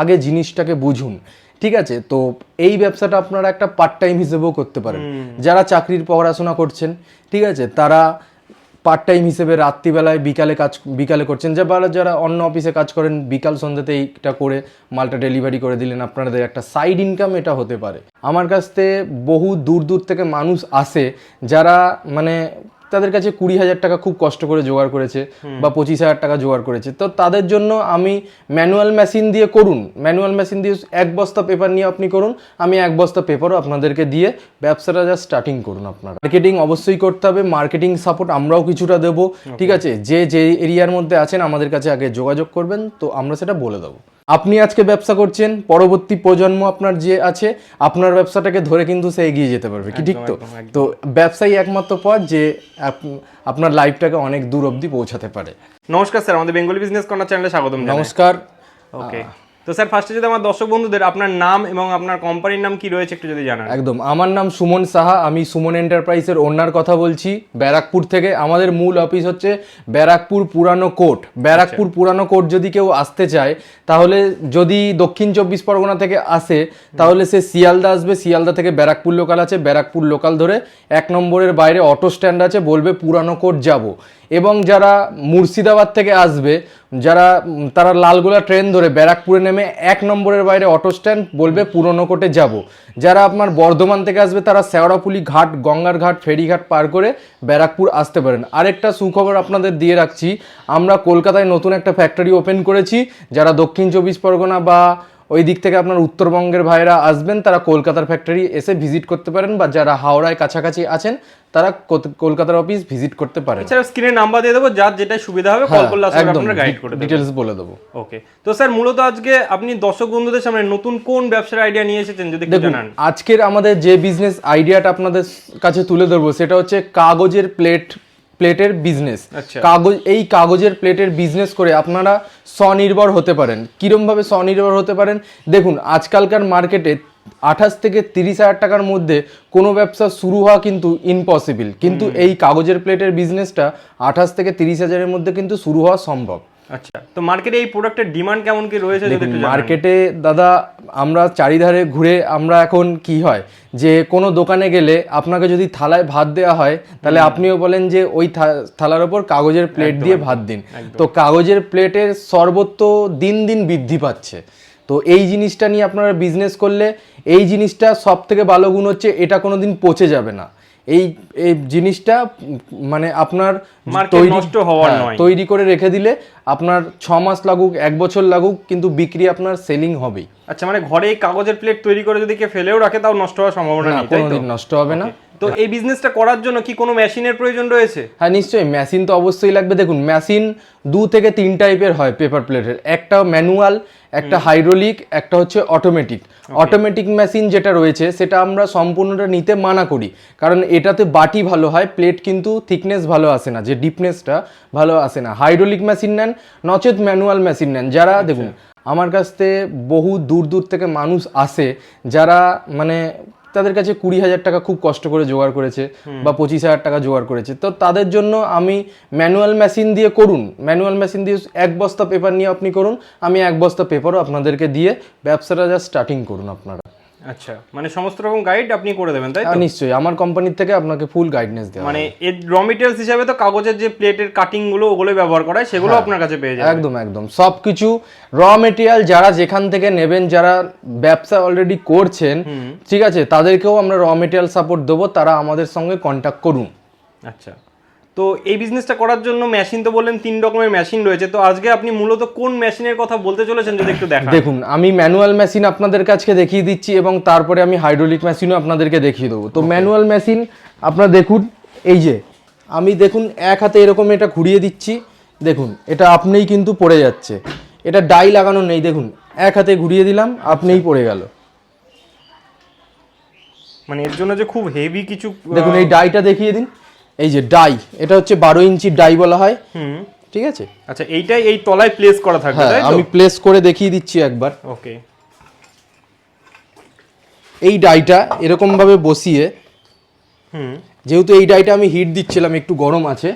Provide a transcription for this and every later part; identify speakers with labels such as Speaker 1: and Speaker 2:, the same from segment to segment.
Speaker 1: আগে জিনিসটাকে বুঝুন ঠিক আছে? তো এই ব্যবসাটা আপনারা একটা পার্ট টাইম হিসেবেও করতে পারেন। যারা চাকরির পড়াশোনা করছেন ঠিক আছে? তারা পার্ট টাইম হিসেবে রাত্রিবেলায় বিকালে কাজ বিকালে করছেন। যে যারা যারা অন্য অফিসে কাজ করেন বিকাল সন্ধ্যাতে এইটা করে মালটা ডেলিভারি করে দিলেন আপনাদের একটা সাইড ইনকাম এটা হতে পারে। আমার কাছ থেকে বহু দূর দূর থেকে মানুষ আসে যারা মানে তাদের কাছে কুড়ি হাজার টাকা খুব কষ্ট করে জোগাড় করেছে বা পঁচিশ হাজার টাকা জোগাড় করেছে। তো তাদের জন্য আমি ম্যানুয়াল মেশিন দিয়ে করুন। ম্যানুয়াল মেশিন দিয়ে এক বস্তা পেপার নিয়ে আপনি করুন। আমি এক বস্তা পেপারও আপনাদেরকে দিয়ে ব্যবসাটা যা স্টার্টিং করুন আপনারা। মার্কেটিং অবশ্যই করতে হবে মার্কেটিং সাপোর্ট আমরাও কিছুটা দেবো। ঠিক আছে? যে যে এরিয়ার মধ্যে আছেন আমাদের কাছে আগে যোগাযোগ করবেন। তো আমরা সেটা বলে দেবো। আপনি আজকে ব্যবসা করছেন পরবর্তী প্রজন্ম আপনার যে আছে আপনার ব্যবসাটাকে ধরে কিন্তু সে এগিয়ে যেতে পারবে কি ঠিক তো? তো ব্যবসায়ী একমাত্র পথ যে আপনার লাইফটাকে অনেক দূর অবধি পৌঁছাতে পারে।
Speaker 2: নমস্কার স্যার আমাদের বেঙ্গলি বিজনেস কর্নার চ্যানেলে স্বাগতম
Speaker 1: নমস্কার।
Speaker 2: ওকে তো স্যার ফার্স্টে যদি আমার দর্শক বন্ধুদের আপনার নাম এবং আপনার কোম্পানির নাম কি রয়েছে একটু যদি জানান।
Speaker 1: একদম আমার নাম সুমন সাহা আমি সুমন এন্টারপ্রাইজের ওনার কথা বলছি। ব্যারাকপুর থেকে আমাদের মূল অফিস হচ্ছে ব্যারাকপুর পুরানো কোর্ট ব্যারাকপুর পুরানো কোর্ট যদি কেউ আসতে চায় তাহলে যদি দক্ষিণ চব্বিশ পরগনা থেকে আসে তাহলে সে শিয়ালদা আসবে। শিয়ালদা থেকে ব্যারাকপুর লোকাল আছে। ব্যারাকপুর লোকাল ধরে এক নম্বরের বাইরে অটো স্ট্যান্ড আছে বলবে পুরানো কোর্ট যাব। এবং যারা মুর্শিদাবাদ থেকে আসবে, যারা তারা লালগোলা ট্রেন ধরে ব্যারাকপুরে নেমে এক নম্বরের বাইরে অটো স্ট্যান্ড বলবে পুরনো কোটে যাব। যারা আপনার বর্ধমান থেকে আসবে, তারা শেওড়াপুলি ঘাট, গঙ্গার ঘাট, ফেরিঘাট পার করে ব্যারাকপুর আসতে পারেন। আরেকটা সুখবর আপনাদের দিয়ে রাখছি, আমরা কলকাতায় নতুন একটা ফ্যাক্টরি ওপেন করেছি, যারা দক্ষিণ চব্বিশ পরগনা বা ওই দিক থেকে আপনার উত্তরবঙ্গের ভাইরা আসবেন তারা কলকাতার ফ্যাক্টরি এসে ভিজিট করতে পারেন বা যারা হাওড়ায় কাছাকাছি আছেন তারা কলকাতার অফিস ভিজিট করতে পারেন।
Speaker 2: স্যার স্ক্রিনে নাম্বার দিয়ে দেবো যার যেটা সুবিধা হবে কল করলে আসলে
Speaker 1: হ্যাঁ,
Speaker 2: আপনারা গাইড করে
Speaker 1: ডিটেলস বলে দেবো।
Speaker 2: ওকে তো স্যার মূলত আজকে আপনি দর্শক বন্ধুদের সামনে নতুন কোন ব্যবসার আইডিয়া নিয়ে এসেছেন যদি একটু জানান।
Speaker 1: আজকের আমাদের যে বিজনেস আইডিয়াটা আপনাদের কাছে তুলে ধরবো সেটা হচ্ছে কাগজের প্লেট প্লেটের বিজনেস
Speaker 2: আচ্ছা।
Speaker 1: কাগজ এই কাগজের প্লেটের বিজনেস করে আপনারা স্বনির্ভর হতে পারেন। কিরমভাবে স্বনির্ভর হতে পারেন? দেখুন আজকালকার মার্কেটে আঠাশ থেকে তিরিশ হাজার টাকার মধ্যে কোনো ব্যবসা শুরু হওয়া কিন্তু ইম্পসিবল কিন্তু এই কাগজের প্লেটের বিজনেসটা আঠাশ থেকে তিরিশ হাজারের মধ্যে কিন্তু শুরু হওয়া সম্ভব।
Speaker 2: আচ্ছা তো মার্কেটে এই প্রোডাক্টের ডিমান্ড কেমন কি রয়েছে
Speaker 1: মার্কেটে দাদা আমরা চারিধারে ঘুরে আমরা এখন কি হয়? যে কোনো দোকানে গেলে আপনাকে যদি থালায় ভাত দেওয়া হয় তাহলে আপনিও বলেন যে ওই থালার ওপর কাগজের প্লেট দিয়ে ভাত দিন। তো কাগজের প্লেটের সর্বত্র দিন দিন বৃদ্ধি পাচ্ছে। তো এই জিনিসটা নিয়ে আপনারা বিজনেস করলে এই জিনিসটা সব থেকে ভালো গুণ হচ্ছে এটা কোনোদিন পচে যাবে না। এই এই জিনিসটা মানে আপনার
Speaker 2: নষ্ট হওয়ার
Speaker 1: হ্যাঁ,
Speaker 2: নয়।
Speaker 1: তৈরি করে রেখে দিলে আপনার ছ মাস লাগুক এক বছর লাগুক কিন্তু বিক্রি আপনার সেলিং হবেই।
Speaker 2: আচ্ছা মানে ঘরে এই কাগজের প্লেট তৈরি করে যদি কেউ ফেলেও রাখে তাও নষ্ট হওয়ার সম্ভাবনা নেই
Speaker 1: কোনোদিন নষ্ট হবে না।
Speaker 2: তো এই বিজনেসটা করার জন্য কি কোনো মেশিনের প্রয়োজন রয়েছে?
Speaker 1: হ্যাঁ নিশ্চয়ই। মেশিন তো অবশ্যই লাগবে। দেখুন মেশিন দু থেকে তিন টাইপের হয় পেপার প্লেটের একটা ম্যানুয়াল একটা হাইড্রোলিক একটা হচ্ছে অটোমেটিক অটোমেটিক মেশিন যেটা রয়েছে সেটা আমরা সম্পূর্ণটা নিতে মানা করি। কারণ এটাতে বাটি ভালো হয় প্লেট কিন্তু থিকনেস ভালো আসে না যে ডিপনেসটা ভালো আসে না। হাইড্রোলিক মেশিন নেন নচেত ম্যানুয়াল মেশিন নেন। যারা দেখুন আমার কাছ থেকে বহু দূর দূর থেকে মানুষ আসে যারা মানে তাদের কাছে কুড়ি হাজার টাকা খুব কষ্ট করে জোগাড় করেছে বা পঁচিশ হাজার টাকা জোগাড় করেছে। তো তাদের জন্য আমি ম্যানুয়াল মেশিন দিয়ে করুন। ম্যানুয়াল মেশিন দিয়ে এক বস্তা পেপার নিয়ে আপনি করুন। আমি এক বস্তা পেপারও আপনাদেরকে দিয়ে ব্যবসাটা যা স্টার্টিং করুন আপনারা।
Speaker 2: আচ্ছা মানে সমস্ত রকম গাইড আপনি করে দেবেন তাই তো?
Speaker 1: নিশ্চয়ই। আমার কোম্পানির থেকে আপনাকে ফুল গাইডনেস দেওয়া
Speaker 2: মানে এর র মেটেরিয়ালস হিসাবে তো কাগজের যে প্লেটের কাটিংগুলো ওগুলো ব্যবহার করা হয় সেগুলো আপনার কাছে পেয়ে যাবেন।
Speaker 1: একদম একদম। সব কিছু র মেটেরিয়াল যারা যেখান থেকে নেবেন যারা ব্যবসা অলরেডি করছেন ঠিক আছে তাদেরকেও আমরা র মেটেরিয়াল সাপোর্ট দেবো তারা আমাদের সঙ্গে কন্ট্যাক্ট করুন।
Speaker 2: আচ্ছা। তো এই বিজনেসটা করার জন্য মেশিন তো বললেন তিন রকমের মেশিন রয়েছে। তো আজকে আপনি মূলত কোন মেশিনের কথা বলতে চলেছেন যদি একটু দেখান।
Speaker 1: দেখুন আমি ম্যানুয়াল মেশিন আপনাদের কাছে দেখিয়ে দিচ্ছি এবং তারপরে আমি হাইড্রোলিক মেশিনও আপনাদেরকে দেখিয়ে দেবো। তো ম্যানুয়াল মেশিন আপনারা দেখুন এই যে আমি দেখুন এক হাতে এরকম এটা ঘুরিয়ে দিচ্ছি। দেখুন এটা আপনিই কিন্তু পড়ে যাচ্ছে। এটা ডাই লাগানো নেই দেখুন এক হাতে ঘুরিয়ে দিলাম আপনিই পড়ে গেল।
Speaker 2: মানে এর জন্য যে খুব হেভি কিছু
Speaker 1: দেখুন এই ডাইটা দেখিয়ে দিন। এই যে ডাই এটা হচ্ছে বারো ইঞ্চি ডাই বলা হয়।
Speaker 2: হুম।
Speaker 1: ঠিক আছে?
Speaker 2: আচ্ছা এইটাই এই তলায় প্লেস করা থাকবে
Speaker 1: হ্যাঁ
Speaker 2: তাই
Speaker 1: আমি প্লেস করে দেখিয়ে দিচ্ছি একবার।
Speaker 2: ওকে
Speaker 1: এই ডাইটা এরকমভাবে বসিয়ে
Speaker 2: হুম।
Speaker 1: যেহেতু এই ডাইটা আমি হিট দিচ্ছিলাম একটু গরম আছে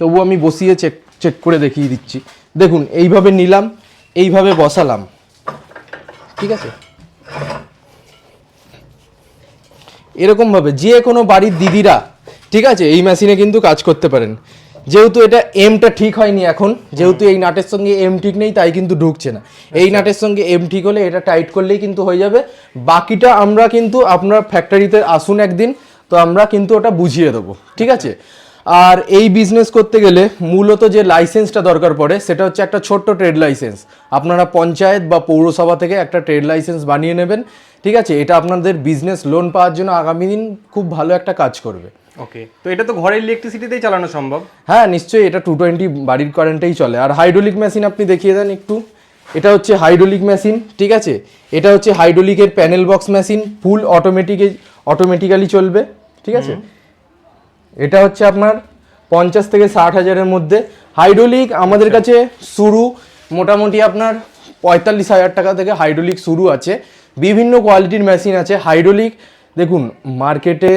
Speaker 1: তবু আমি বসিয়ে চেক চেক করে দেখিয়ে দিচ্ছি। দেখুন এইভাবে নিলাম এইভাবে বসালাম। ঠিক আছে? এরকমভাবে যে কোনো বাড়ির দিদিরা ঠিক আছে এই মেশিনে কিন্তু কাজ করতে পারেন। যেহেতু এটা এমটা ঠিক হয়নি এখন যেহেতু এই নাটের সঙ্গে এম ঠিক নেই তাই কিন্তু ঢুকছে না। এই নাটের সঙ্গে এম ঠিক হলে এটা টাইট করলেই কিন্তু হয়ে যাবে। বাকিটা আমরা কিন্তু আপনার ফ্যাক্টরিতে আসুন একদিন তো আমরা কিন্তু ওটা বুঝিয়ে দেবো ঠিক আছে? আর এই বিজনেস করতে গেলে মূলত যে লাইসেন্সটা দরকার পড়ে সেটা হচ্ছে একটা ছোট্ট ট্রেড লাইসেন্স আপনারা পঞ্চায়েত বা পৌরসভা থেকে একটা ট্রেড লাইসেন্স বানিয়ে নেবেন ঠিক আছে? এটা আপনাদের বিজনেস লোন পাওয়ার জন্য আগামী দিন খুব ভালো একটা কাজ করবে।
Speaker 2: ওকে তো এটা তো ঘরের ইলেকট্রিসিটিতেই চালানো সম্ভব?
Speaker 1: হ্যাঁ নিশ্চয়ই এটা টু টোয়েন্টি বাড়ির কারেন্টেই চলে। আর হাইড্রোলিক মেশিন আপনি দেখিয়ে দেন একটু। এটা হচ্ছে হাইড্রোলিক মেশিন ঠিক আছে? এটা হচ্ছে হাইড্রোলিকের প্যানেল বক্স মেশিন ফুল অটোমেটিকে অটোমেটিক্যালি চলবে ঠিক আছে? এটা হচ্ছে আপনার পঞ্চাশ থেকে ষাট হাজারের মধ্যে। হাইড্রোলিক আমাদের কাছে শুরু মোটামুটি আপনার পঁয়তাল্লিশ হাজার টাকা থেকে হাইড্রোলিক শুরু আছে। বিভিন্ন কোয়ালিটির মেশিন আছে। হাইড্রোলিক দেখুন মার্কেটে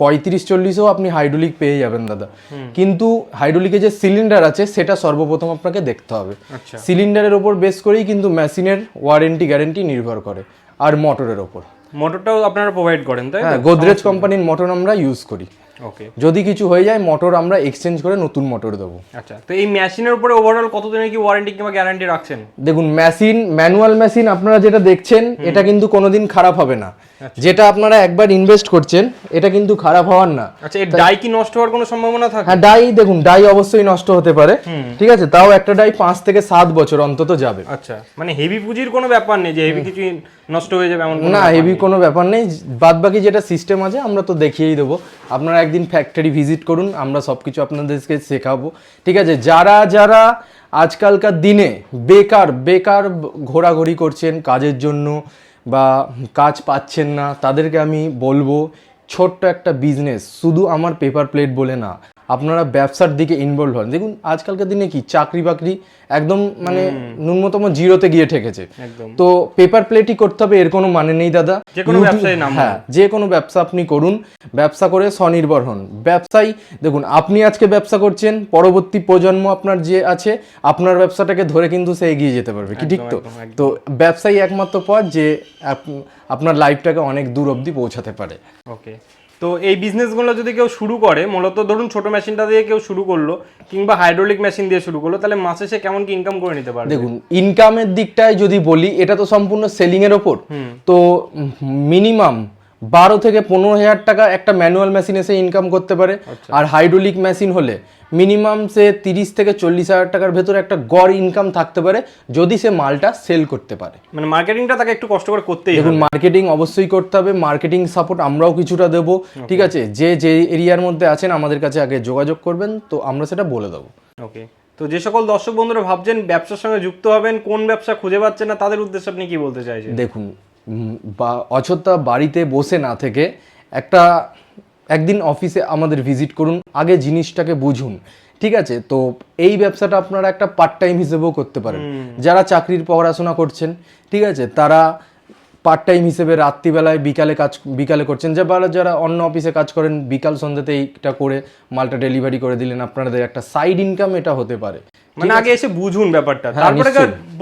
Speaker 1: পঁয়ত্রিশ চল্লিশেও আপনি হাইড্রোলিক পেয়ে যাবেন দাদা। কিন্তু হাইড্রোলিকে যে সিলিন্ডার আছে সেটা সর্বপ্রথম আপনাকে দেখতে হবে।
Speaker 2: আচ্ছা।
Speaker 1: সিলিন্ডারের ওপর বেস করেই কিন্তু মেশিনের ওয়ারেন্টি গ্যারেন্টি নির্ভর করে আর মোটরের ওপর।
Speaker 2: মোটরটাও আপনারা প্রোভাইড করেন তাই
Speaker 1: হ্যাঁ গোদরেজ কোম্পানির মোটর আমরা ইউজ করি।
Speaker 2: ওকে
Speaker 1: যদি কিছু হয়ে যায় মোটর আমরা এক্সচেঞ্জ করে নতুন মোটর দেবো।
Speaker 2: আচ্ছা তো এই মেশিনের উপরে ওভারঅল কতদিনের কি ওয়ারেন্টি কিংবা গ্যারান্টি রাখছেন?
Speaker 1: দেখুন মেশিন ম্যানুয়াল মেশিন আপনারা যেটা দেখছেন এটা কিন্তু কোনোদিন খারাপ হবে না। যেটা আপনারা একবার ইনভেস্ট করছেন এটা কিন্তু খারাপ হওয়ার না।
Speaker 2: আচ্ছা এর ডাই কি নষ্ট হওয়ার কোনো সম্ভাবনা থাকে?
Speaker 1: হ্যাঁ ডাই দেখুন ডাই অবশ্যই নষ্ট হতে পারে। ঠিক আছে? তাও একটা ডাই পাঁচ থেকে সাত বছর অন্তত যাবে।
Speaker 2: আচ্ছা মানে হেভি পুঁজির কোনো ব্যাপার নেই যে হেভি কিছু নষ্ট হয়ে যাবে এমন
Speaker 1: না হেভি কোনো ব্যাপার নেই। বাদ বাকি যেটা সিস্টেম আছে আমরা তো দেখিয়েই দেবো। আপনারা একদিন ফ্যাক্টরি ভিজিট করুন আমরা সব কিছু আপনাদেরকে শেখাবো। ঠিক আছে যারা যারা আজকালকার দিনে বেকার বেকার ঘোরাঘুরি করছেন কাজের জন্য বা কাজ পাচ্ছেন না তাদেরকে আমি বলব ছোট্ট একটা বিজনেস শুধু আমার পেপার প্লেট বলে না। আপনারা ব্যবসার দিকে ইনভলভ হন। দেখুন আজকালকার দিনে কি চাকরি বাকরি একদম মানে ন্যূনতম জিরোতে গিয়ে ঠেকেছে। তো পেপার প্লেটই করতে হবে এর কোনো মানে নেই দাদা।
Speaker 2: ব্যবসায়।
Speaker 1: হ্যাঁ যে কোনো ব্যবসা আপনি করুন ব্যবসা করে স্বনির্ভর হন। ব্যবসায় দেখুন আপনি আজকে ব্যবসা করছেন পরবর্তী প্রজন্ম আপনার যে আছে আপনার ব্যবসাটাকে ধরে কিন্তু সে এগিয়ে যেতে পারবে কি ঠিক তো। তো ব্যবসাই একমাত্র পথ যে আপনার লাইফটাকে অনেক দূর অবধি পৌঁছাতে পারে।
Speaker 2: ওকে তো এই বিজনেসগুলো যদি কেউ শুরু করে মূলত ধরুন ছোট মেশিনটা দিয়ে কেউ শুরু করল কিংবা হাইড্রোলিক মেশিন দিয়ে শুরু করল তাহলে মাসে সে কেমন কি ইনকাম করে নিতে পারে
Speaker 1: দেখুন ইনকামের দিকটায় যদি বলি এটা তো সম্পূর্ণ সেলিং এর ওপর। তো মিনিমাম বারো থেকে পনেরো হাজার টাকা একটা ম্যানুয়াল মেশিন এসে ইনকাম করতে পারে। আর হাইড্রোলিক মেশিন হলে মিনিমাম সে তিরিশ থেকে চল্লিশ হাজার টাকার ভেতরে একটা গড় ইনকাম থাকতে পারে যদি সে মালটা সেল করতে পারে।
Speaker 2: মানে মার্কেটিংটা তাকে একটু কষ্ট করে করতেই
Speaker 1: দেখুন মার্কেটিং অবশ্যই করতে হবে মার্কেটিং সাপোর্ট আমরাও কিছুটা দেবো। ঠিক আছে যে যে এরিয়ার মধ্যে আছেন আমাদের কাছে আগে যোগাযোগ করবেন তো আমরা সেটা বলে দেবো।
Speaker 2: ওকে তো যে সকল দর্শক বন্ধুরা ভাবছেন ব্যবসার সঙ্গে যুক্ত হবেন কোন ব্যবসা খুঁজে পাচ্ছেন না তাদের উদ্দেশ্যে আপনি কি বলতে চাইছেন?
Speaker 1: দেখুন বা অযথা বাড়িতে বসে না থেকে একটা একদিন অফিসে আমাদের ভিজিট করুন আগে জিনিসটাকে বুঝুন ঠিক আছে? তো এই ব্যবসাটা আপনারা একটা পার্ট টাইম হিসেবেও করতে পারেন। যারা চাকরির পড়াশোনা করছেন ঠিক আছে? তারা পার্ট টাইম হিসেবে রাত্রিবেলায় বিকালে কাজ বিকালে করছেন। যে যারা যারা অন্য অফিসে কাজ করেন বিকাল সন্ধ্যাতে এইটা করে মালটা ডেলিভারি করে দিলেন আপনাদের একটা সাইড ইনকাম এটা হতে পারে।
Speaker 2: মানে আগে এসে বুঝুন ব্যাপারটা।
Speaker 1: হ্যাঁ,
Speaker 2: তারপরে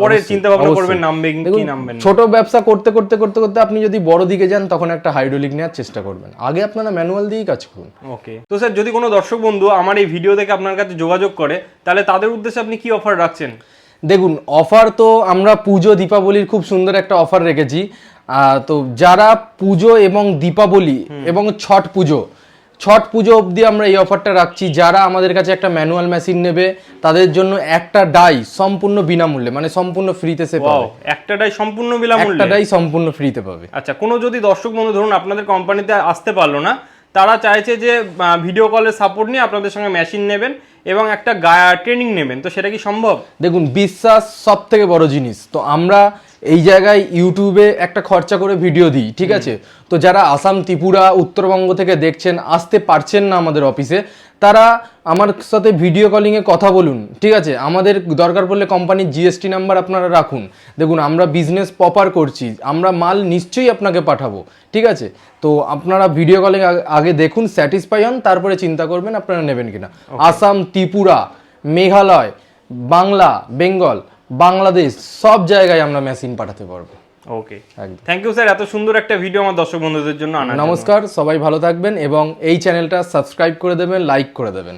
Speaker 2: পরে চিন্তা ভাবনা করবেন নামবে কি নামবেন
Speaker 1: ছোট ব্যবসা করতে করতে করতে করতে আপনি যদি বড় দিকে যান তখন একটা হাইড্রোলিক নেওয়ার চেষ্টা করবেন। আগে আপনারা ম্যানুয়াল দিয়েই কাজ করুন।
Speaker 2: ওকে। তো স্যার যদি কোনো দর্শক বন্ধু আমার এই ভিডিও দেখে আপনার কাছে যোগাযোগ করে তাহলে তাদের উদ্দেশ্যে আপনি কি অফার রাখছেন?
Speaker 1: দেখুন অফার তো আমরা পুজো দীপাবলির খুব সুন্দর একটা অফার রেখেছি। তো যারা পুজো এবং দীপাবলি এবং ছট পুজো ছট পুজো অবধি আমরা এই অফারটা রাখছি। যারা আমাদের কাছে একটা ম্যানুয়াল মেশিন নেবে তাদের জন্য একটা ডাই সম্পূর্ণ বিনামূল্যে মানে সম্পূর্ণ ফ্রিতে সে
Speaker 2: ওয়াও
Speaker 1: একটা
Speaker 2: একটাটাই সম্পূর্ণ বিনামূল্যে?
Speaker 1: একটা ডাই সম্পূর্ণ ফ্রিতে পাবে।
Speaker 2: আচ্ছা কোনো যদি দর্শক বন্ধু ধরুন আপনাদের কোম্পানিতে আসতে পারল না তারা চাইছে যে ভিডিও কলের সাপোর্ট নিয়ে আপনাদের সঙ্গে মেশিন নেবেন এবং একটা ট্রেনিং নেবেন তো সেটা কি সম্ভব?
Speaker 1: দেখুন বিশ্বাস সব থেকে বড় জিনিস। তো আমরা এই জায়গায় ইউটিউবে একটা খরচা করে ভিডিও দিই ঠিক আছে? তো যারা আসাম ত্রিপুরা উত্তরবঙ্গ থেকে দেখছেন আসতে পারছেন না আমাদের অফিসে তারা আমার সাথে ভিডিও কলিংয়ে কথা বলুন ঠিক আছে? আমাদের দরকার পড়লে কোম্পানির জিএসটি নাম্বার আপনারা রাখুন। দেখুন আমরা বিজনেস প্রপার করছি আমরা মাল নিশ্চয়ই আপনাকে পাঠাবো ঠিক আছে? তো আপনারা ভিডিও কলিং আগে দেখুন স্যাটিসফাই হন তারপরে চিন্তা করবেন আপনারা নেবেন কিনা। আসাম ত্রিপুরা মেঘালয় বাংলা বেঙ্গল বাংলাদেশ সব জায়গায় আমরা মেশিন পাঠাতে পারব।
Speaker 2: ওকে থ্যাংক ইউ স্যার এত সুন্দর একটা ভিডিও আমার দর্শক বন্ধুদের জন্য।
Speaker 1: নমস্কার সবাই ভালো থাকবেন এবং এই চ্যানেলটা সাবস্ক্রাইব করে দেবেন লাইক করে দেবেন।